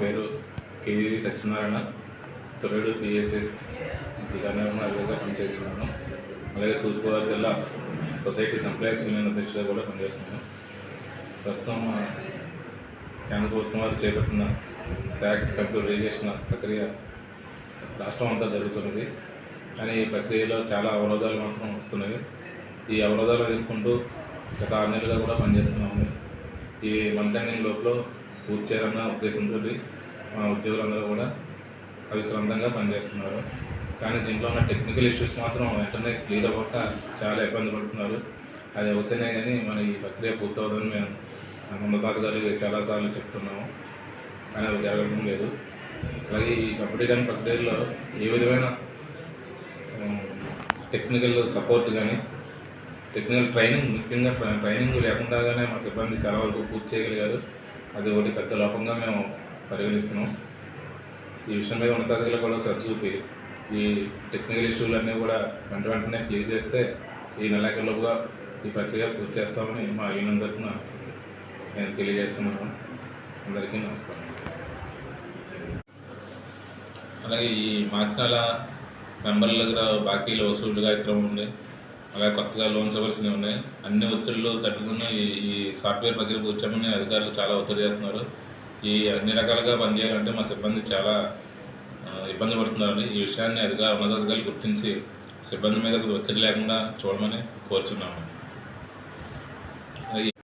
పేరు కేవీ సత్యనారాయణ. తొలడు పిఎస్ఎస్ దిగానగరంగా పనిచేస్తున్నాను. అలాగే తూర్పుగోదావరి జిల్లా సొసైటీస్ ఎంప్లాయీస్ యూనియన్ అధ్యక్షుడిగా కూడా పనిచేస్తున్నాను. ప్రస్తుతం కేంద్ర ప్రభుత్వం వారు చేపట్టిన ట్యాక్స్ కంప్యూటరైజేషన్ ప్రక్రియ రాష్ట్రం అంతా జరుగుతున్నది. కానీ ఈ ప్రక్రియలో చాలా అవరోధాలు మాత్రం వస్తున్నాయి. ఈ అవరోధాలు ఎదుర్కొంటూ గత ఆరు నెలలుగా కూడా పనిచేస్తున్నాము. ఈ మంత్ ఎండింగ్ లోపల పూర్తి చేయాలన్న ఉద్దేశంతో మా ఉద్యోగులందరూ కూడా అవిశ్రాంతంగా పనిచేస్తున్నారు. కానీ దీంట్లో ఉన్న టెక్నికల్ ఇష్యూస్ మాత్రం వెంటనే క్లియర్ అవ్వక చాలా ఇబ్బంది పడుతున్నారు. అది అవుతేనే కానీ మన ఈ ప్రక్రియ పూర్తవుదని మేము మన గారు చాలాసార్లు చెప్తున్నాము. కానీ అవి జరగడం లేదు. అలాగే ఈ కబడ్డీ కానీ ప్రక్రియలో ఏ విధమైన టెక్నికల్ సపోర్ట్ కానీ టెక్నికల్ ట్రైనింగ్ ముఖ్యంగా ట్రైనింగ్ లేకుండానే మా సిబ్బంది చాలా వరకు పూర్తి చేయగలిగారు. అది ఒకటి పెద్ద లోపంగా మేము పరిగణిస్తున్నాం. ఈ విషయం మీద ఉన్నతాధికారులు కూడా సరిచూపి చూపి ఈ టెక్నికల్ ఇష్యూలు అన్నీ కూడా వెంట వెంటనే క్లియర్ చేస్తే ఈ నెలాఖరులోపుగా ఈ ప్రక్రియ పూర్తి చేస్తామని మా యూనియన్ తరఫున నేను తెలియజేస్తున్నాను. అందరికీ నమస్కారం. అలాగే ఈ మాక్సాల మెంబర్ల దగ్గర బాకీలు వసూలు కార్యక్రమం ఉంది. అలాగే కొత్తగా లోన్స్ ఇవ్వాల్సినవి ఉన్నాయి. అన్ని ఒత్తిడిలో తట్టుకున్న ఈ ఈ సాఫ్ట్వేర్ దగ్గరికి వచ్చామని అధికారులు చాలా ఒత్తిడి చేస్తున్నారు. ఈ అన్ని రకాలుగా పనిచేయాలంటే మా సిబ్బంది చాలా ఇబ్బంది పడుతున్నారని ఈ విషయాన్ని అధికారులు ఉన్నతాధికారులు గుర్తించి సిబ్బంది మీద ఒత్తిడి లేకుండా చూడమని కోరుచున్నాము